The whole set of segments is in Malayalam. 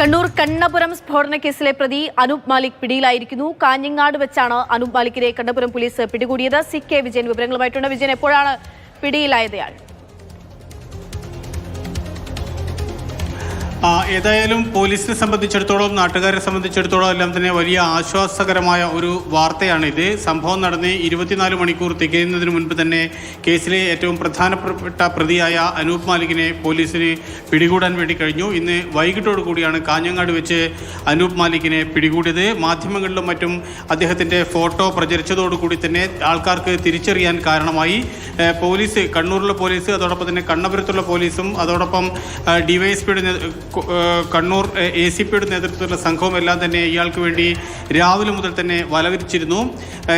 കണ്ണൂർ കണ്ണപുരം സ്ഫോടന കേസിലെ പ്രതി അനൂപ് മാലിക് പിടിയിലായിരിക്കുന്നു. കാഞ്ഞങ്ങാട് വെച്ചാണ് അനൂപ് മാലിക്കിനെ കണ്ണപുരം പോലീസ് പിടികൂടിയത്. സി കെ വിജയൻ വിവരങ്ങളുമായിട്ടുണ്ട്. വിജയൻ എപ്പോഴാണ് പിടിയിലായതയാൾ ഏതായാലും പോലീസിനെ സംബന്ധിച്ചിടത്തോളം നാട്ടുകാരെ സംബന്ധിച്ചിടത്തോളം എല്ലാം തന്നെ വലിയ ആശ്വാസകരമായ ഒരു വാർത്തയാണ് ഇത് സംഭവം നടന്ന് ഇരുപത്തിനാല് മണിക്കൂർ തികയുന്നതിന് മുൻപ് തന്നെ കേസിലെ ഏറ്റവും പ്രധാനപ്പെട്ട പ്രതിയായ അനൂപ് മാലിക്കിനെ പോലീസിന് പിടികൂടാൻ വേണ്ടി കഴിഞ്ഞു. ഇന്ന് വൈകിട്ടോടു കൂടിയാണ് കാഞ്ഞങ്ങാട് വെച്ച് അനൂപ് മാലിക്കിനെ പിടികൂടിയത്. മാധ്യമങ്ങളിലും മറ്റും അദ്ദേഹത്തിന്റെ ഫോട്ടോ പ്രചരിച്ചതോടുകൂടി തന്നെ ആൾക്കാർക്ക് തിരിച്ചറിയാൻ കാരണമായി. പോലീസ് കണ്ണൂരിലെ പോലീസ് അതോടൊപ്പം തന്നെ കണ്ണപുരത്തുള്ള പോലീസും അതോടൊപ്പം ഡിവൈഎസ്പിയുടെ കണ്ണൂർ എ സി പിയുടെ നേതൃത്വത്തിലുള്ള സംഘവും എല്ലാം തന്നെ ഇയാൾക്ക് വേണ്ടി രാവിലെ മുതൽ തന്നെ വലവിരിച്ചിരുന്നു.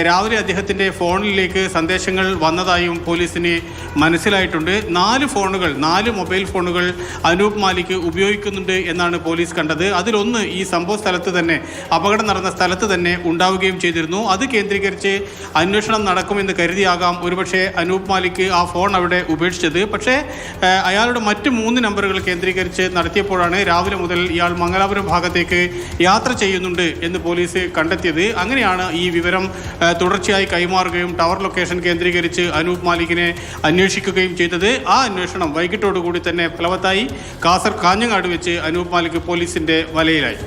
രാവിലെ അദ്ദേഹത്തിന്റെ ഫോണിലേക്ക് സന്ദേശങ്ങൾ വന്നതായും പോലീസിന് മനസ്സിലായിട്ടുണ്ട്. നാല് ഫോണുകൾ നാല് മൊബൈൽ ഫോണുകൾ അനൂപ് മാലിക് ഉപയോഗിക്കുന്നുണ്ട് എന്നാണ് പോലീസ് കണ്ടത്. അതിലൊന്ന് ഈ സംഭവ സ്ഥലത്ത് തന്നെ അപകടം നടന്ന സ്ഥലത്ത് തന്നെ ഉണ്ടാവുകയും ചെയ്തിരുന്നു. അത് കേന്ദ്രീകരിച്ച് അന്വേഷണം നടക്കുമെന്ന് കരുതിയാകാം. ഒരുപക്ഷെ അനൂപ് മാലിക് ആ ഫോൺ അവിടെ ഉപേക്ഷിച്ചത്. പക്ഷേ അയാളുടെ മറ്റ് മൂന്ന് നമ്പറുകൾ കേന്ദ്രീകരിച്ച് നടത്തിയപ്പോഴാണ് രാവിലെ മുതൽ ഇയാൾ മംഗലാപുരം ഭാഗത്തേക്ക് യാത്ര ചെയ്യുന്നുണ്ട് എന്ന് പോലീസ് കണ്ടെത്തിയത്. അങ്ങനെയാണ് ഈ വിവരം തുടർച്ചയായി കൈമാറുകയും ടവർ ലൊക്കേഷൻ കേന്ദ്രീകരിച്ച് അനൂപ് മാലിക്കിനെ അന്വേഷിക്കുകയും ചെയ്തത്. ആ അന്വേഷണം വൈകിട്ടോടുകൂടി തന്നെ ഫലവത്തായി കാസർ കാഞ്ഞങ്ങാട് വെച്ച് അനൂപ് മാലിക് പോലീസിന്റെ വലയിലായി.